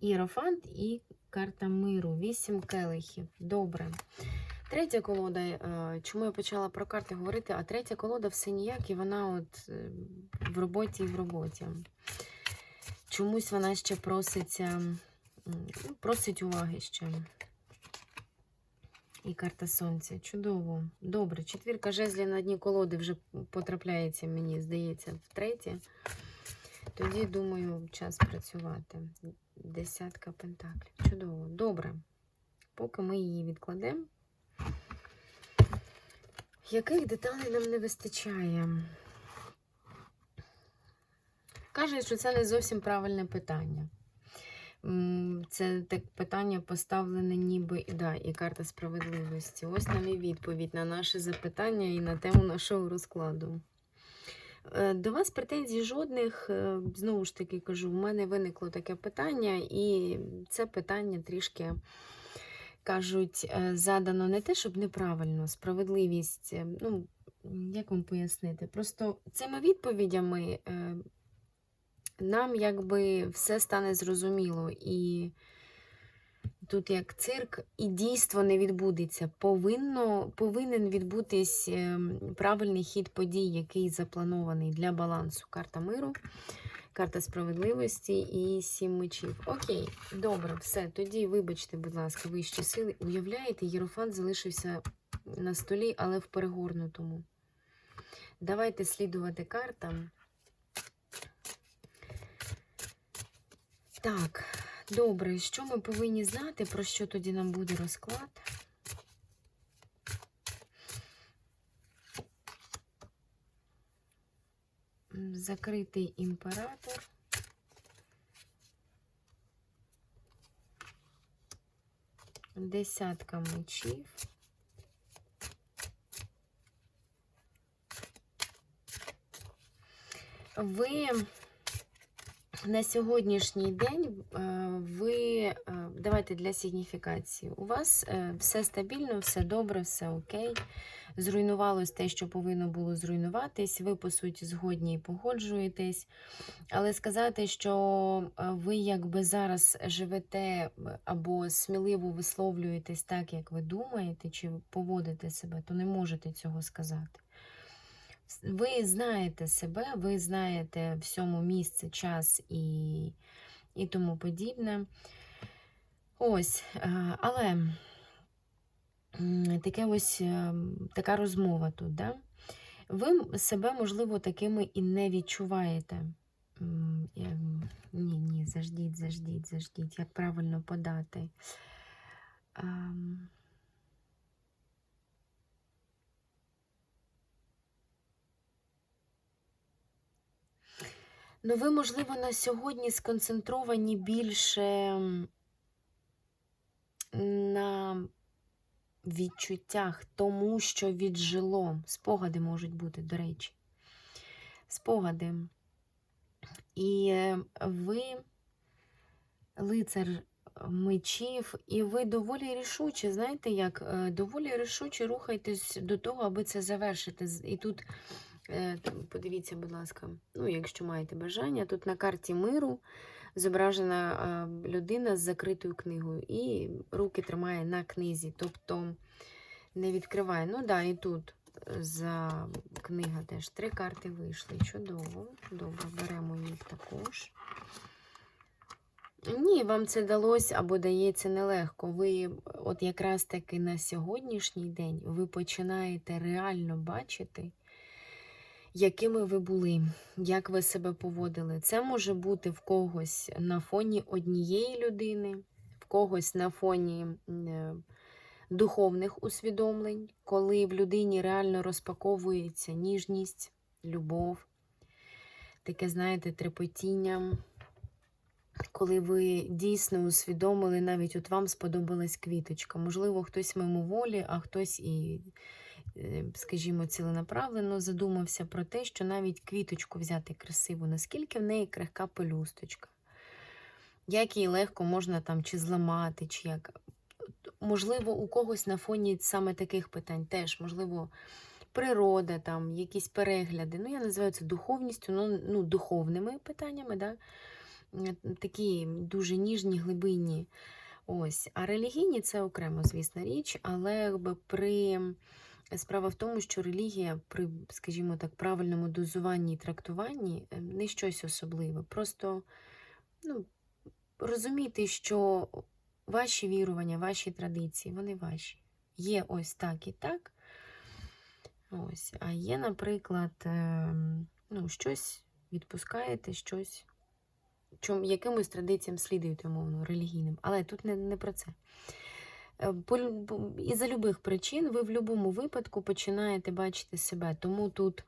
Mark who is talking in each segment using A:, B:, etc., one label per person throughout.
A: Іерофант і карта миру. Вісім келихів. Добре. Третя колода, е, чому я почала про карти говорити, а третя колода все ніяк, і вона от е, в роботі і в роботі. Чомусь вона ще проситься, ну, просить уваги ще. І карта сонця. Чудово. Добре. Четвірка жезлів на дні колоди вже потрапляється, мені здається, втретє. Тоді, думаю, час працювати. Десятка пентаклів. Чудово. Добре. Поки ми її відкладемо. Яких деталей нам не вистачає? Каже, що це не зовсім правильне питання. Це так питання поставлене ніби да, і карта справедливості. Ось нам і відповідь на наше запитання і на тему нашого розкладу. Е, До вас претензій жодних. Е, Знову ж таки кажу, в мене виникло таке питання, і це питання трішки, кажуть, е, задано не те, щоб неправильно, справедливість. Ну, як вам пояснити? Просто цими відповідями нам якби все стане зрозуміло. І тут як цирк, і дійство не відбудеться. Повинно, повинен відбутись ем, правильний хід подій, який запланований для балансу. Карта миру, карта справедливості і сім мечів. Окей, добре, все. Тоді, вибачте, будь ласка, вищі сили. Уявляєте, Єрофант залишився на столі, але в перегорнутому. Давайте слідувати картам. Так, добре, що ми повинні знати, про що тоді нам буде розклад? Закритий імператор. Десятка мечів. Ви на сьогоднішній день е, ви е, давайте для сигніфікації. У вас е, все стабільно, все добре, все окей. Зруйнувалось те, що повинно було зруйнуватись. Ви, по суті, згодні і погоджуєтесь. Але сказати, що ви якби зараз живете або сміливо висловлюєтесь так, як ви думаєте, чи поводите себе, то не можете цього сказати. Ви знаєте себе, ви знаєте всьому місце, час і, і тому подібне. Ось, але таке ось е, така розмова тут, да? Ви себе, можливо, такими і не відчуваєте. Ні, ні, заждіть, заждіть, заждіть, як правильно подати. Ну, ви, можливо, на сьогодні сконцентровані більше на відчуттях, тому що віджило. Спогади можуть бути, до речі. Спогади. І е, ви лицар мечів, і ви доволі рішуче, знаєте, як е, доволі рішуче рухаєтесь до того, аби це завершити. І тут Подивіться, будь ласка, ну, якщо маєте бажання, тут на карті миру зображена е, людина з закритою книгою і руки тримає на книзі, тобто не відкриває. Ну да, і тут е, за книга теж три карти вийшли. Чудово. Добре, беремо їх також. Ні, вам це далось або дається нелегко. Ви от якраз таки на сьогоднішній день ви починаєте реально бачити, якими ви були, як ви себе поводили. Це може бути в когось на фоні однієї людини, в когось на фоні е, духовних усвідомлень, коли в людині реально розпаковується ніжність, любов, таке, знаєте, трепотіння. Коли ви дійсно усвідомили, навіть от вам сподобалась квіточка. Можливо, хтось мимоволі, а хтось і, скажімо, ціленаправленно задумався про те, що навіть квіточку взяти красиву, наскільки в неї крихка пелюсточка, як її легко можна там чи зламати, чи як. Можливо, у когось на фоні саме таких питань теж, можливо, природа, там, якісь перегляди. Ну, я називаю це духовністю, ну, ну духовними питаннями. Да? такі дуже ніжні, глибинні. Ось. А релігійні це окремо, звісно, річ, але якби при справа в тому, що релігія при, скажімо так, правильному дозуванні і трактуванні е, не щось особливе. Просто ну, розуміти, що ваші вірування, ваші традиції, вони ваші. Є ось так і так. Ось. А є, наприклад, ем, ну, щось відпускаєте, щось чом, якимось традиціям слідуєте, умовно, релігійним. Але тут не, не про це. Е, по- Із-за любих причин ви в будь-якому випадку починаєте бачити себе. Тому тут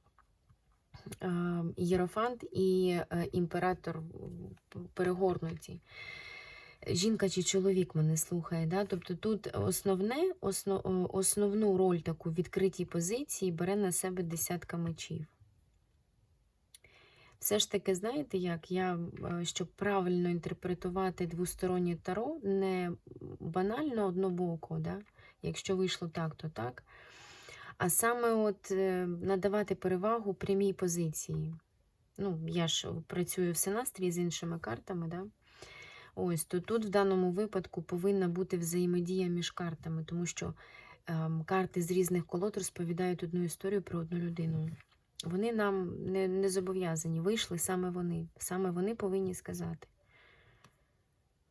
A: е, Єрофант і е, імператор перегорнуті. Жінка чи чоловік мене слухає. Да? Тобто тут основне, основ, основну роль таку відкритій позиції бере на себе десятка мечів. Все ж таки, знаєте, як я, е, щоб правильно інтерпретувати двостороннє таро, не банально однобоко, да? якщо вийшло так, то так. А саме от е, надавати перевагу прямій позиції. Ну, я ж працюю в синастрії з іншими картами, да? Ось, то тут в даному випадку повинна бути взаємодія між картами, тому що ем, карти з різних колод розповідають одну історію про одну людину. Вони нам не, не зобов'язані. Вийшли саме вони. Саме вони повинні сказати.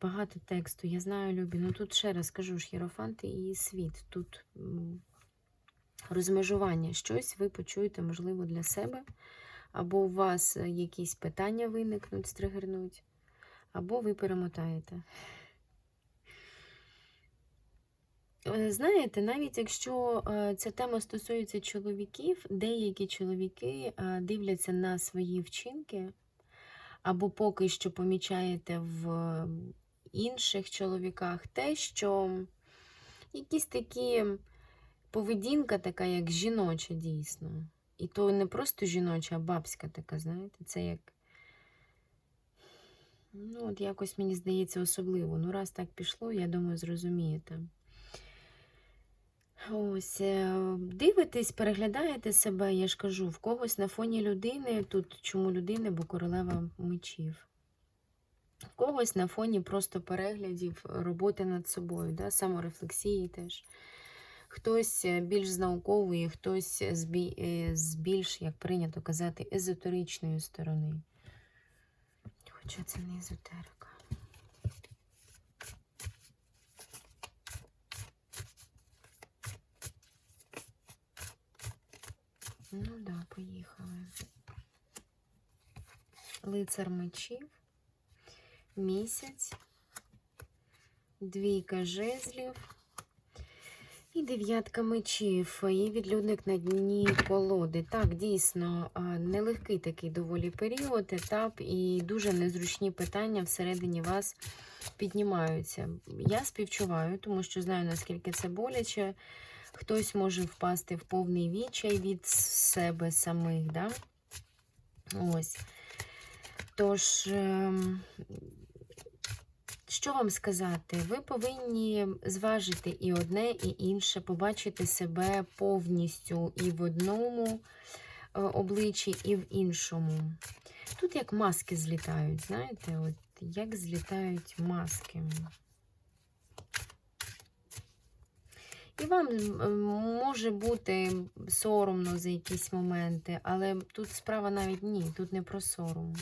A: Багато тексту, я знаю, Любі. Ну тут ще раз кажу ж Єрофанти і світ. Тут розмежування. Щось ви почуєте, можливо, для себе. Або у вас е, якісь питання виникнуть, стригернуть, або ви перемотаєте. Е, Знаєте, навіть якщо е, ця тема стосується чоловіків, деякі чоловіки е, дивляться на свої вчинки, або поки що помічаєте в інших чоловіках те, що якісь такі поведінка така, як жіноча, дійсно. І то не просто жіноча, а бабська така, знаєте, це як. Ну, от якось мені здається особливо. Ну, раз так пішло, я думаю, зрозумієте. Ось, е, дивитесь, переглядаєте себе, я ж кажу, в когось на фоні людини. Тут чому людини, бо королева мечів. В когось на фоні просто переглядів роботи над собою, да, саморефлексії теж. Хтось е, більш з наукової, хтось е, з більш, як прийнято казати, езотеричної сторони. Хоча це не езотерика. Ну да, поїхали. Лицар мечів, місяць, двійка жезлів і дев'ятка мечів. І відлюдник на дні колоди. Так, дійсно, нелегкий такий доволі період, етап, і дуже незручні питання всередині вас піднімаються. Я співчуваю, тому що знаю, наскільки це боляче. Хтось може впасти в повний відчай від себе самих. Да? Ось. Тож, ем, що вам сказати? Ви повинні зважити і одне, і інше, побачити себе повністю і в одному е, обличчі, і в іншому. Тут як маски злітають, знаєте, от як злітають маски. І вам може бути соромно за якісь моменти, але тут справа навіть ні, тут не про сором.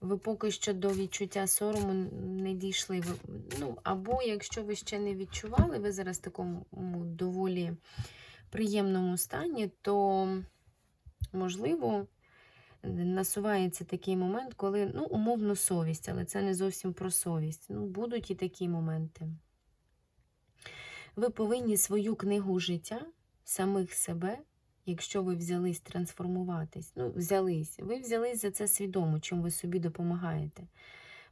A: Ви поки що до відчуття сорому не дійшли. Ну, або якщо ви ще не відчували, ви зараз в такому доволі приємному стані, то, можливо, насувається такий момент, коли, ну, умовно, совість, але це не зовсім про совість. Ну, будуть і такі моменти ви повинні свою книгу життя, самих себе, якщо ви взялись трансформуватись, ну, взялись, ви взялись за це свідомо, чим ви собі допомагаєте.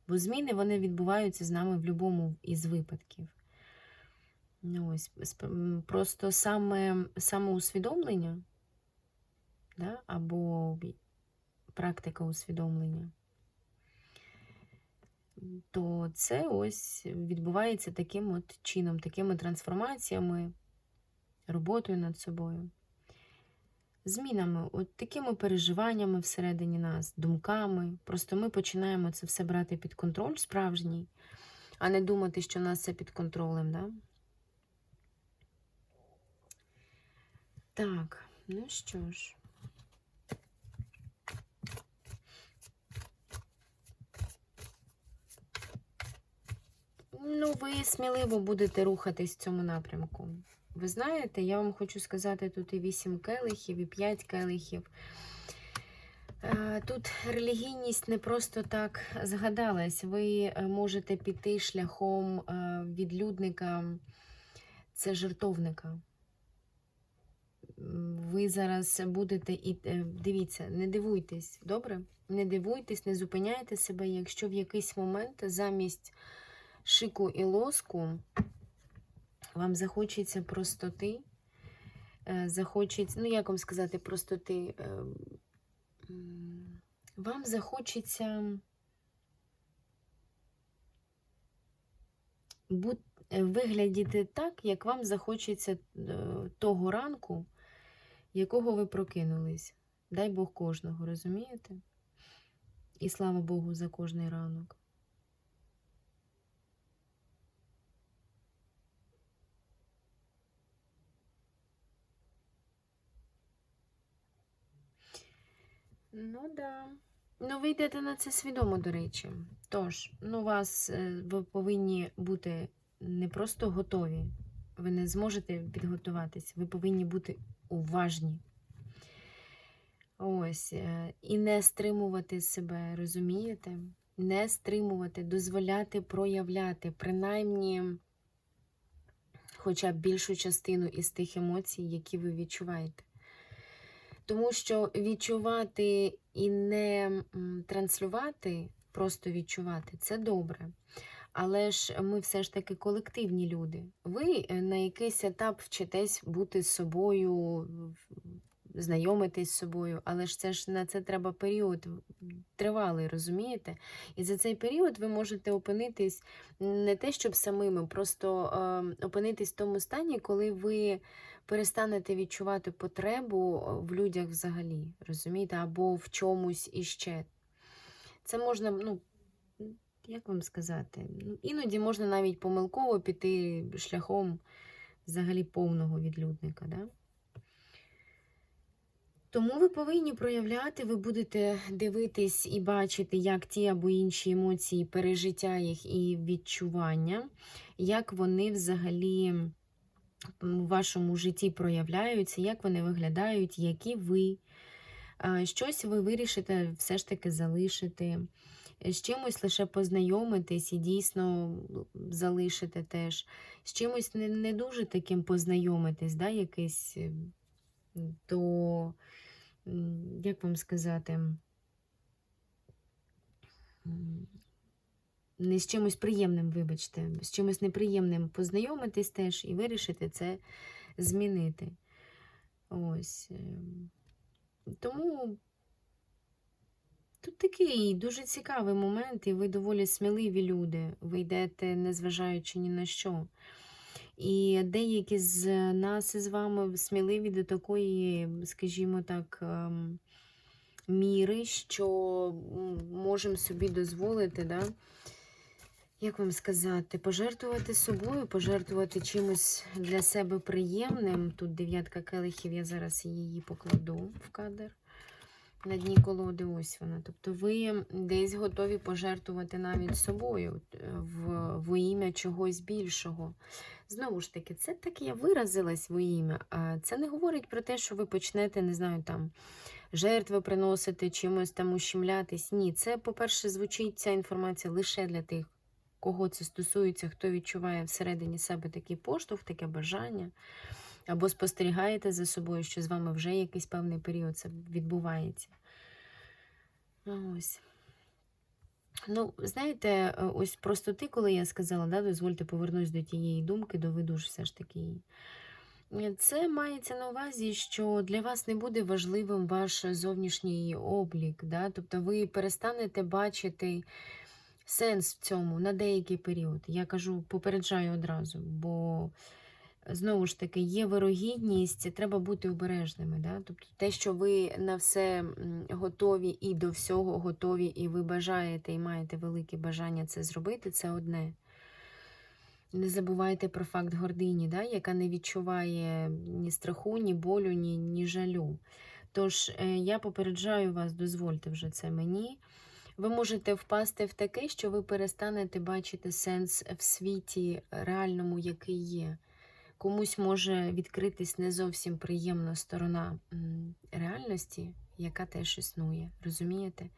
A: Бо зміни вони відбуваються з нами в будь-якому із випадків. Ну, Ось, Просто саме самоусвідомлення да, або практика усвідомлення то це ось відбувається таким от чином, такими трансформаціями, роботою над собою. змінами, от такими переживаннями всередині нас, думками. Просто ми починаємо це все брати під контроль справжній, а не думати, що нас все під контролем. Да? Так, ну що ж. Ну, ви сміливо будете рухатись в цьому напрямку. Ви знаєте, я вам хочу сказати, тут і 8 келихів, і 5 келихів. Е, Тут релігійність не просто так згадалась. Ви е, можете піти шляхом е, відлюдника, це жертовника. Ви зараз будете і дивіться, не дивуйтесь, добре? Не дивуйтесь, не зупиняйте себе, якщо в якийсь момент замість шику і лоску вам захочеться простоти, е, захочеться, ну як вам сказати, простоти, е, вам захочеться е, виглядіти так, як вам захочеться того ранку, якого ви прокинулись. Дай Бог кожного, розумієте? І слава Богу за кожний ранок. Ну да. Ну, ви йдете на це свідомо, до речі. Тож, ну, вас е, ви повинні бути не просто готові, ви не зможете підготуватись, ви повинні бути уважні. Ось, е, і не стримувати себе, розумієте? Не стримувати, дозволяти проявляти, принаймні, хоча б більшу частину із тих емоцій, які ви відчуваєте. Тому що відчувати і не транслювати, просто відчувати це добре. Але ж ми все ж таки колективні люди. Ви е, на якийсь етап вчитесь бути з собою, знайомитись з собою, але ж це ж на це треба період тривалий, розумієте? І за цей період ви можете опинитись не те, щоб самими, просто е, опинитись в тому стані, коли ви перестанете відчувати потребу е, в людях взагалі, розумієте, або в чомусь іще. Це можна, ну, як вам сказати, ну, іноді можна навіть помилково піти шляхом взагалі повного відлюдника. Да? Тому ви повинні проявляти, ви будете дивитись і бачити, як ті або інші емоції, пережиття їх і відчування, як вони взагалі у вашому житті проявляються, як вони виглядають, які ви. Щось ви вирішите все ж таки залишити, з чимось лише познайомитись і дійсно залишити теж, з чимось не, не дуже таким познайомитись, да, якийсь м, як вам сказати, не з чимось приємним, вибачте, з чимось неприємним познайомитись теж і вирішити це змінити. Ось. ем. Тому тут такий дуже цікавий момент, і ви доволі сміливі люди. Ви йдете, незважаючи ні на що. І деякі з нас із вами сміливі до такої, скажімо так, ем, міри, що можемо собі дозволити, да? Як вам сказати, пожертвувати собою, пожертвувати чимось для себе приємним. Тут дев'ятка келихів, я зараз її покладу в кадр. На дні колоди, ось вона. Тобто ви десь готові пожертвувати навіть собою е, в, в ім'я чогось більшого. Знову ж таки, це так я виразилась в ім'я. Це не говорить про те, що ви почнете, не знаю, там жертви приносити, чимось там ущемлятись. Ні, це, по-перше, звучить ця інформація лише для тих, кого це стосується, хто відчуває всередині себе такий поштовх, таке бажання. Або спостерігаєте за собою, що з вами вже якийсь певний період це відбувається. Ось. Ну, знаєте, ось простоти, коли я сказала, да, дозвольте повернусь до тієї думки, доведу ж все ж таки її. Це мається на увазі, що для вас не буде важливим ваш зовнішній облік. Да? Тобто ви перестанете бачити сенс в цьому на деякий період. Я кажу, попереджаю одразу, бо знову ж таки, є вирогідність, треба бути обережними. Да? Тобто те, що ви на все готові і до всього готові, і ви бажаєте і маєте велике бажання це зробити, це одне. Не забувайте про факт гордині, да? яка не відчуває ні страху, ні болю, ні, ні жалю. Тож е, я попереджаю вас, дозвольте вже це мені. Ви можете впасти в таке, що ви перестанете бачити сенс в світі реальному, який є. Комусь може відкритись не зовсім приємна сторона реальності, яка теж існує. Розумієте?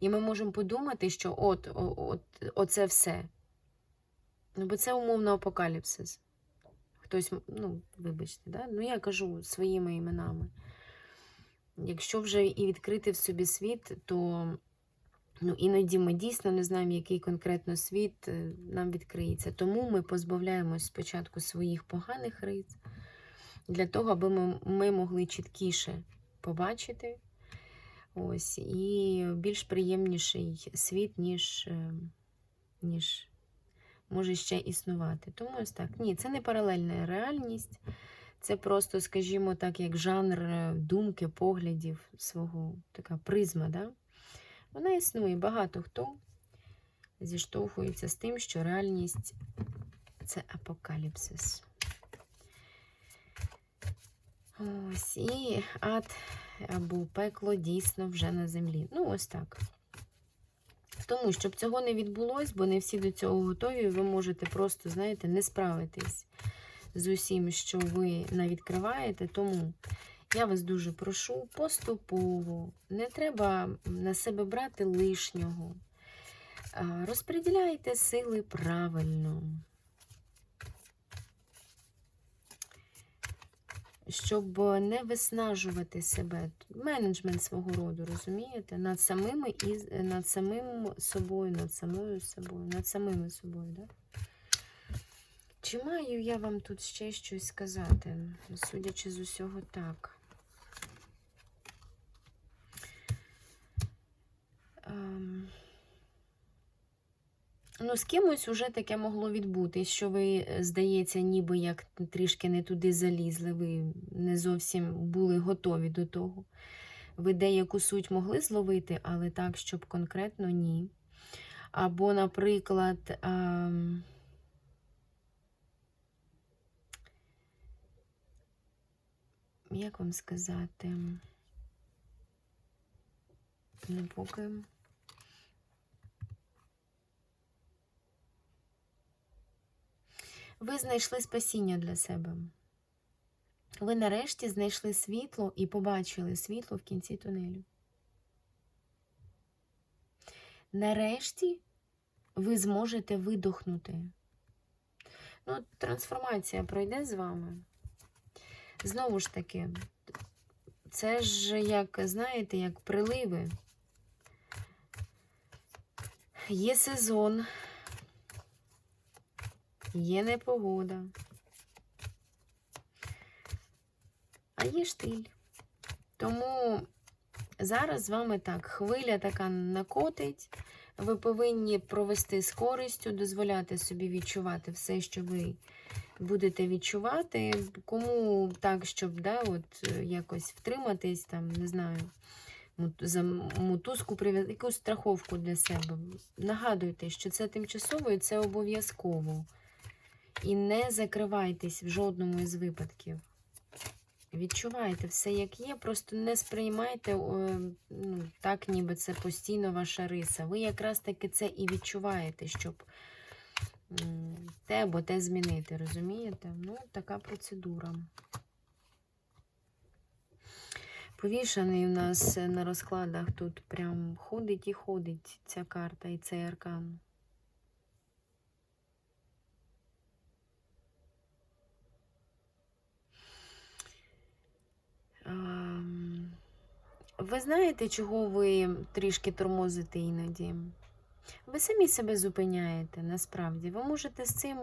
A: І ми можемо подумати, що от, о- от, оце все. Ну, бо це умовно апокаліпсис. Хтось, ну, вибачте, да? ну я кажу своїми іменами. Якщо вже і відкрити в собі світ, то ну, іноді ми дійсно не знаємо, який конкретно світ е, нам відкриється. Тому ми позбавляємось спочатку своїх поганих рис, для того, аби ми, ми могли чіткіше побачити ось, і більш приємніший світ, ніж, е, ніж може ще існувати. Тому ось так. Ні, це не паралельна реальність. Це просто, скажімо так, як жанр е, думки, поглядів свого, така призма. Да? Вона існує. Багато хто зіштовхується з тим, що реальність це апокаліпсис. Ось, і ад або пекло дійсно вже на землі. Ну, ось так. Тому, щоб цього не відбулось, бо не всі до цього готові, ви можете просто, знаєте, не справитись з усім, що ви навідкриваєте. Тому я вас дуже прошу поступово, не треба на себе брати лишнього. Розподіляйте сили правильно. Щоб не виснажувати себе, менеджмент свого роду, розумієте? Над самими і над самим собою, над самою собою, над самими собою, да? Чи маю я вам тут ще щось сказати? Судячи з усього так. Ну, з кимось уже таке могло відбутись, що ви, е, здається, ніби як трішки не туди залізли, ви не зовсім були готові до того. Ви деяку суть могли зловити, але так, щоб конкретно ні. Або, наприклад, ем, як вам сказати? Ну, поки. Ви знайшли спасіння для себе. Ви нарешті знайшли світло і побачили світло в кінці тунелю. Нарешті ви зможете видохнути. Ну, трансформація пройде з вами. Знову ж таки, це ж як, знаєте, як приливи. Є сезон, є непогода, а є штиль. Тому зараз з вами так, хвиля така накотить. Ви повинні провести з користю, дозволяти собі відчувати все, що ви будете відчувати. Кому так, щоб да, от, якось втриматись, там, не знаю, за мотузку прив'язати, якусь страховку для себе. Нагадуйте, що це тимчасово і це обов'язково. І не закривайтесь в жодному із випадків. Відчувайте все, як є, просто не сприймайте ну, так, ніби це постійно ваша риса. Ви якраз таки це і відчуваєте, щоб те або те змінити, розумієте? Ну, така процедура. Повішаний у нас на розкладах тут прям ходить і ходить ця карта і цей аркан. Ви знаєте, чого ви трішки тормозите іноді? Ви самі себе зупиняєте, насправді. Ви можете з цим,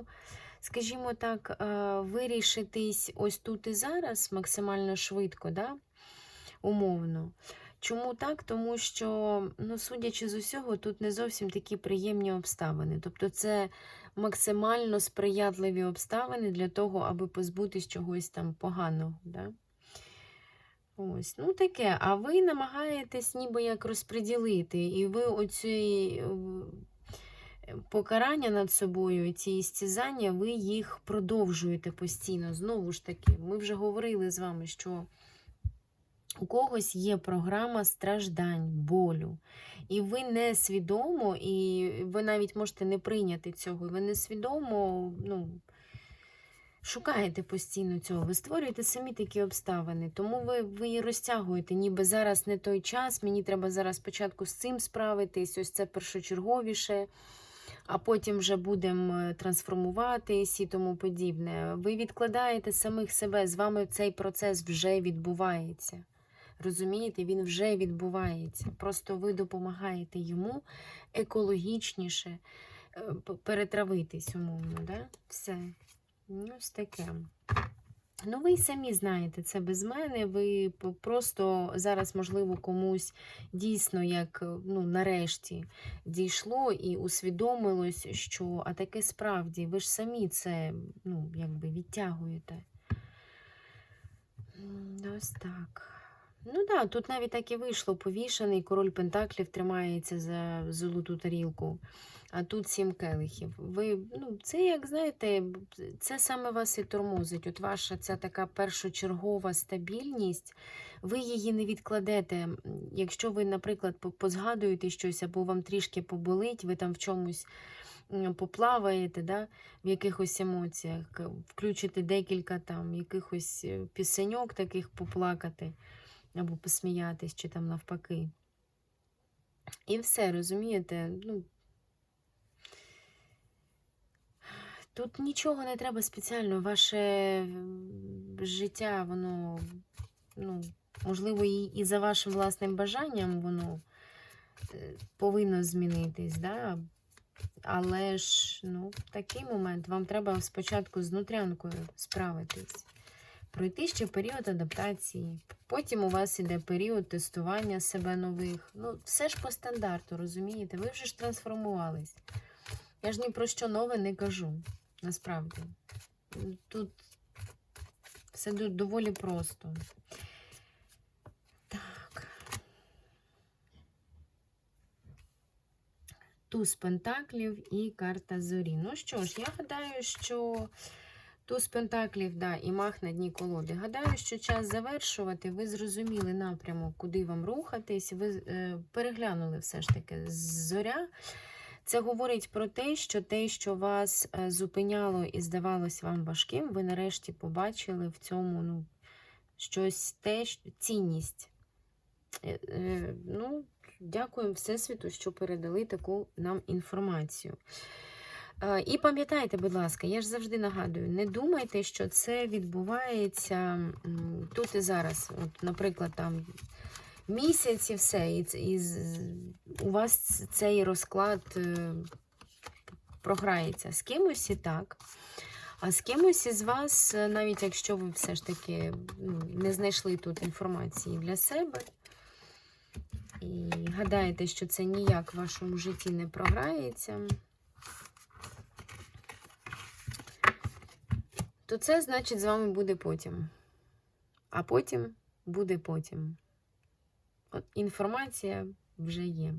A: скажімо так, е, вирішитись ось тут і зараз максимально швидко, да? умовно. Чому так? Тому що, ну, судячи з усього, тут не зовсім такі приємні обставини. Тобто, це максимально сприятливі обставини для того, аби позбутись чогось там поганого. Да? Ось, ну таке. А ви намагаєтесь ніби як розподілити, і ви оці е, покарання над собою, ці істязання, ви їх продовжуєте постійно. Знову ж таки, ми вже говорили з вами, що у когось є програма страждань, болю. І ви не свідомо, і ви навіть можете не прийняти цього, і ви несвідомо, ну. Шукаєте постійно цього, ви створюєте самі такі обставини, тому ви, ви і розтягуєте, ніби зараз не той час, мені треба зараз спочатку з цим справитись, ось це першочерговіше, а потім вже будемо трансформуватись і тому подібне. Ви відкладаєте самих себе, з вами цей процес вже відбувається. Розумієте, він вже відбувається. Просто ви допомагаєте йому екологічніше е, перетравитись, умовно. Да? Все. Ну, Ось таке. Ну, ви й самі знаєте, це без мене. Ви просто зараз, можливо, комусь дійсно, як ну, нарешті дійшло і усвідомилось, що а таке справді, ви ж самі це ну, якби відтягуєте. Ось так. Ну так, да, тут навіть так і вийшло. Повішений, король Пентаклів тримається за золоту тарілку, а тут сім келихів. Ви, ну, це, як знаєте, це саме вас і тормозить. От ваша ця така першочергова стабільність, ви її не відкладете. Якщо ви, наприклад, позгадуєте щось або вам трішки поболить, ви там в чомусь поплаваєте, да, в якихось емоціях, включите декілька там якихось е, пісеньок таких поплакати або посміятись, чи там навпаки. І все, розумієте? Ну, тут нічого не треба спеціально. Ваше життя, воно, ну, можливо, і, і за вашим власним бажанням воно е, повинно змінитись, да? але ж ну, такий момент вам треба спочатку з нутрянкою справитись пройти ще період адаптації. Потім у вас іде період тестування себе нових. Ну, все ж по стандарту, розумієте? Ви вже ж трансформувались. Я ж ні про що нове не кажу, насправді. Тут все доволі просто. Так. Туз Пентаклів і карта зорі. Ну що ж, я гадаю, що Туз Пентаклів, да, і мах на дні колоди. Гадаю, що час завершувати. Ви зрозуміли напрямок, куди вам рухатись. Ви е, переглянули все ж таки зоря. Це говорить про те, що те, що вас е, зупиняло і здавалось вам важким, ви нарешті побачили в цьому ну, щось те, цінність. Е, е, ну, дякуємо Всесвіту, що передали таку нам інформацію. І пам'ятайте, будь ласка, я ж завжди нагадую, не думайте, що це відбувається тут і зараз. От, наприклад, там місяць і все, і, і у вас цей розклад е, програється. З кимось і так. А з кимось із вас, е, навіть якщо ви все ж таки ну, не знайшли тут інформації для себе, і гадаєте, що це ніяк в вашому житті не програється. то це значить з вами буде потім. А потім буде потім. Інформація вже є.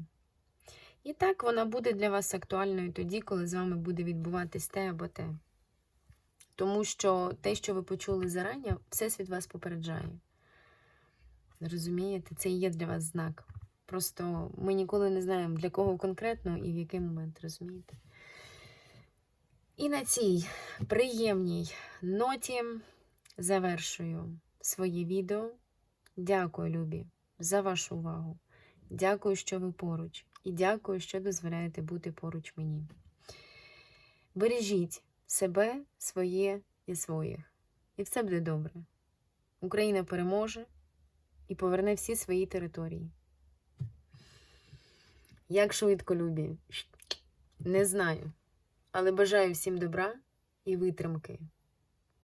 A: І так вона буде для вас актуальною тоді, коли з вами буде відбуватись те або те. Тому що те, що ви почули зарані, Всесвіт вас попереджає. Розумієте, це і є для вас знак. Просто ми ніколи не знаємо, для кого конкретно і в який момент, розумієте? І на цій приємній ноті завершую своє відео. Дякую, любі, за вашу увагу. Дякую, що ви поруч. І дякую, що дозволяєте бути поруч мені. Бережіть себе, своє і своїх. І все буде добре. Україна переможе і поверне всі свої території. Як швидко, любі? Не знаю. Але бажаю всім добра і витримки.